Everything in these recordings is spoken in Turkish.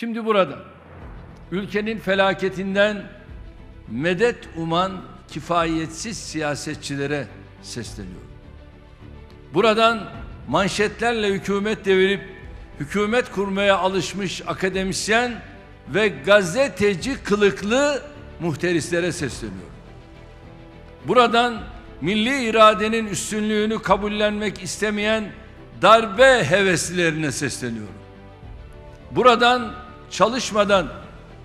Şimdi burada ülkenin felaketinden medet uman kifayetsiz siyasetçilere sesleniyorum. Buradan manşetlerle hükümet devirip hükümet kurmaya alışmış akademisyen ve gazeteci kılıklı muhterislere sesleniyorum. Buradan milli iradenin üstünlüğünü kabullenmek istemeyen darbe heveslilerine sesleniyorum. Buradan çalışmadan,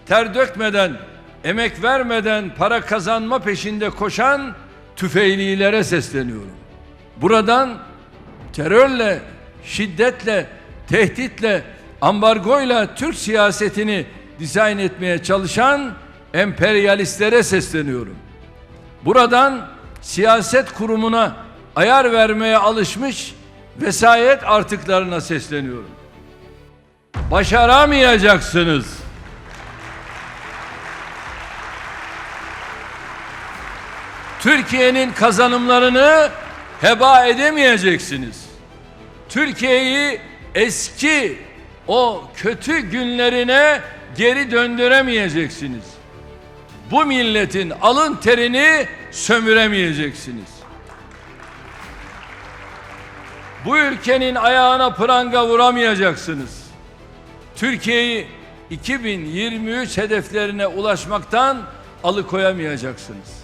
ter dökmeden, emek vermeden para kazanma peşinde koşan tüfeğlilere sesleniyorum. Buradan terörle, şiddetle, tehditle, ambargoyla Türk siyasetini dizayn etmeye çalışan emperyalistlere sesleniyorum. Buradan siyaset kurumuna ayar vermeye alışmış vesayet artıklarına sesleniyorum. Başaramayacaksınız. Türkiye'nin kazanımlarını heba edemeyeceksiniz. Türkiye'yi eski o kötü günlerine geri döndüremeyeceksiniz. Bu milletin alın terini sömüremeyeceksiniz. Bu ülkenin ayağına pranga vuramayacaksınız. Türkiye'yi 2023 hedeflerine ulaşmaktan alıkoyamayacaksınız.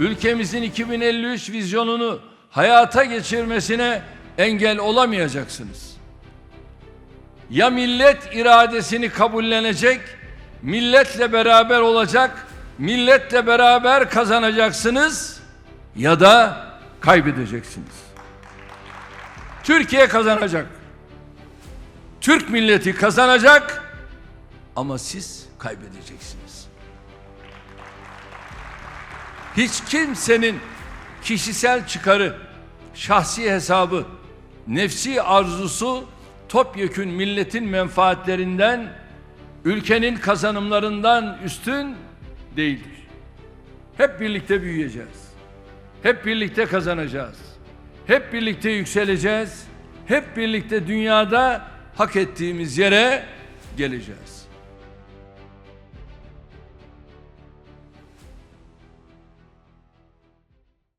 Ülkemizin 2053 vizyonunu hayata geçirmesine engel olamayacaksınız. Ya millet iradesini kabullenecek, milletle beraber olacak, milletle beraber kazanacaksınız ya da kaybedeceksiniz. Türkiye kazanacak. Türk milleti kazanacak ama siz kaybedeceksiniz. Hiç kimsenin kişisel çıkarı, şahsi hesabı, nefsi arzusu topyekün milletin menfaatlerinden, ülkenin kazanımlarından üstün değildir. Hep birlikte büyüyeceğiz. Hep birlikte kazanacağız. Hep birlikte yükseleceğiz. Hep birlikte dünyada hak ettiğimiz yere geleceğiz.